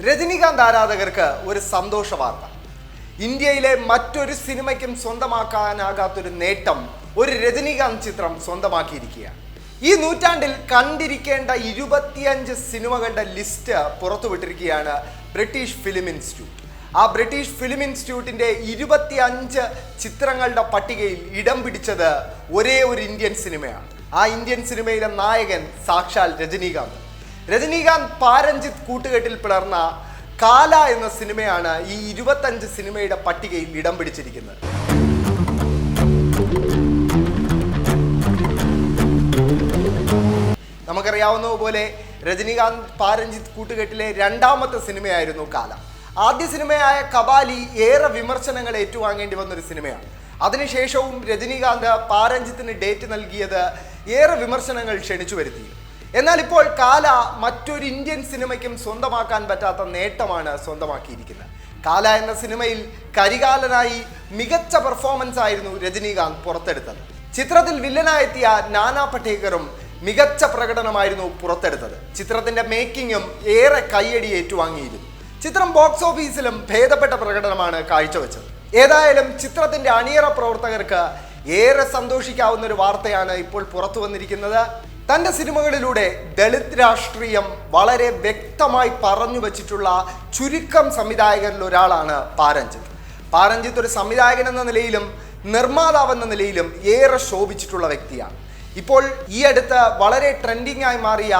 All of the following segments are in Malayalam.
രജനീകാന്ത് ആരാധകർക്ക് ഒരു സന്തോഷ വാർത്ത. ഇന്ത്യയിലെ മറ്റൊരു സിനിമയ്ക്കും സ്വന്തമാക്കാനാകാത്തൊരു നേട്ടം ഒരു രജനീകാന്ത് ചിത്രം സ്വന്തമാക്കിയിരിക്കുകയാണ്. ഈ നൂറ്റാണ്ടിൽ കണ്ടിരിക്കേണ്ട ഇരുപത്തിയഞ്ച് സിനിമകളുടെ ലിസ്റ്റ് പുറത്തുവിട്ടിരിക്കുകയാണ് ബ്രിട്ടീഷ് ഫിലിം ഇൻസ്റ്റിറ്റ്യൂട്ട്. ആ ബ്രിട്ടീഷ് ഫിലിം ഇൻസ്റ്റിറ്റ്യൂട്ടിന്റെ ഇരുപത്തിയഞ്ച് ചിത്രങ്ങളുടെ പട്ടികയിൽ ഇടം പിടിച്ചത് ഒരേ ഒരു ഇന്ത്യൻ സിനിമയാണ്. ആ ഇന്ത്യൻ സിനിമയിലെ നായകൻ സാക്ഷാൽ രജനീകാന്ത്. രജനീകാന്ത് പാരഞ്ജിത്ത് കൂട്ടുകെട്ടിൽ പിളർന്ന കാല എന്ന സിനിമയാണ് ഈ ഇരുപത്തഞ്ച് സിനിമയുടെ പട്ടികയിൽ ഇടം പിടിച്ചിരിക്കുന്നത്. നമുക്കറിയാവുന്ന പോലെ രജനീകാന്ത് പാരഞ്ജിത്ത് കൂട്ടുകെട്ടിലെ രണ്ടാമത്തെ സിനിമയായിരുന്നു കാല. ആദ്യ സിനിമയായ കബാലി ഏറെ വിമർശനങ്ങൾ ഏറ്റുവാങ്ങേണ്ടി വന്നൊരു സിനിമയാണ്. അതിനുശേഷവും രജനീകാന്ത് പാരഞ്ജിത്തിന് ഡേറ്റ് നൽകിയത് ഏറെ വിമർശനങ്ങൾ ക്ഷണിച്ചു വരുത്തി. എന്നാൽ ഇപ്പോൾ കാല മറ്റൊരു ഇന്ത്യൻ സിനിമയ്ക്കും സ്വന്തമാക്കാൻ പറ്റാത്ത നേട്ടമാണ് സ്വന്തമാക്കിയിരിക്കുന്നത്. കാല എന്ന സിനിമയിൽ കരികാലനായി മികച്ച പെർഫോമൻസ് ആയിരുന്നു രജനീകാന്ത് പുറത്തെടുത്തത്. ചിത്രത്തിൽ വില്ലനായെത്തിയ നാനാ പട്ടേക്കറും മികച്ച പ്രകടനമായിരുന്നു പുറത്തെടുത്തത്. ചിത്രത്തിന്റെ മേക്കിങ്ങും ഏറെ കയ്യടി ഏറ്റുവാങ്ങിയിരുന്നു ചിത്രം ബോക്സ് ഓഫീസിലും ഭേദപ്പെട്ട പ്രകടനമാണ് കാഴ്ചവെച്ചത്. ഏതായാലും ചിത്രത്തിന്റെ അണിയറ പ്രവർത്തകർക്ക് ഏറെ സന്തോഷിക്കാവുന്ന ഒരു വാർത്തയാണ് ഇപ്പോൾ പുറത്തു വന്നിരിക്കുന്നത്. തന്റെ സിനിമകളിലൂടെ ദളിത് രാഷ്ട്രീയം വളരെ വ്യക്തമായി പറഞ്ഞു വച്ചിട്ടുള്ള ചുരുക്കം സംവിധായകരിൽ ഒരാളാണ് പാരഞ്ജിത്ത്. പാരഞ്ജിത്ത് ഒരു സംവിധായകൻ എന്ന നിലയിലും നിർമ്മാതാവ് എന്ന നിലയിലും ഏറെ ശോഭിച്ചിട്ടുള്ള വ്യക്തിയാണ്. ഇപ്പോൾ ഈ അടുത്ത് വളരെ ട്രെൻഡിംഗ് ആയി മാറിയ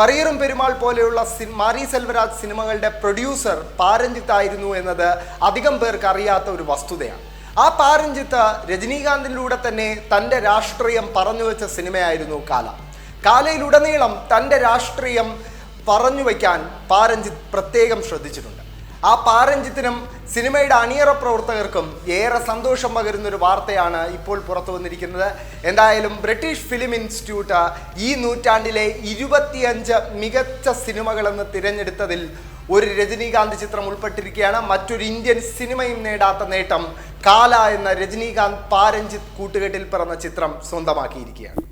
പറയറും പെരുമാൾ പോലെയുള്ള മാരി സെൽവരാജ് സിനിമകളുടെ പ്രൊഡ്യൂസർ പാരഞ്ജിത്ത് ആയിരുന്നു എന്നത് അധികം പേർക്ക് അറിയാത്ത ഒരു വസ്തുതയാണ്. ആ പാരഞ്ചിത്ത് രജനീകാന്തിലൂടെ തന്നെ തന്റെ രാഷ്ട്രീയം പറഞ്ഞു വെച്ച സിനിമയായിരുന്നു കാല. കാലയിലുടനീളം തന്റെ രാഷ്ട്രീയം പറഞ്ഞു വയ്ക്കാൻ പാരഞ്ജിത്ത് പ്രത്യേകം ശ്രദ്ധിച്ചിട്ടുണ്ട്. ആ പാരഞ്ജിത്തിനും സിനിമയുടെ അണിയറ പ്രവർത്തകർക്കും ഏറെ സന്തോഷം പകരുന്ന ഒരു വാർത്തയാണ് ഇപ്പോൾ പുറത്തു വന്നിരിക്കുന്നത്. എന്തായാലും ബ്രിട്ടീഷ് ഫിലിം ഇൻസ്റ്റിറ്റ്യൂട്ട് ഈ നൂറ്റാണ്ടിലെ ഇരുപത്തിയഞ്ച് മികച്ച സിനിമകളെന്ന് തിരഞ്ഞെടുത്തതിൽ ഒരു രജനീകാന്ത് ചിത്രം ഉൾപ്പെട്ടിരിക്കുകയാണ്. മറ്റൊരു ഇന്ത്യൻ സിനിമയും നേടാത്ത നേട്ടം കാല എന്ന രജനീകാന്ത് പാരഞ്ജിത്ത് കൂട്ടുകെട്ടിൽ പിറന്ന ചിത്രം സ്വന്തമാക്കിയിരിക്കുകയാണ്.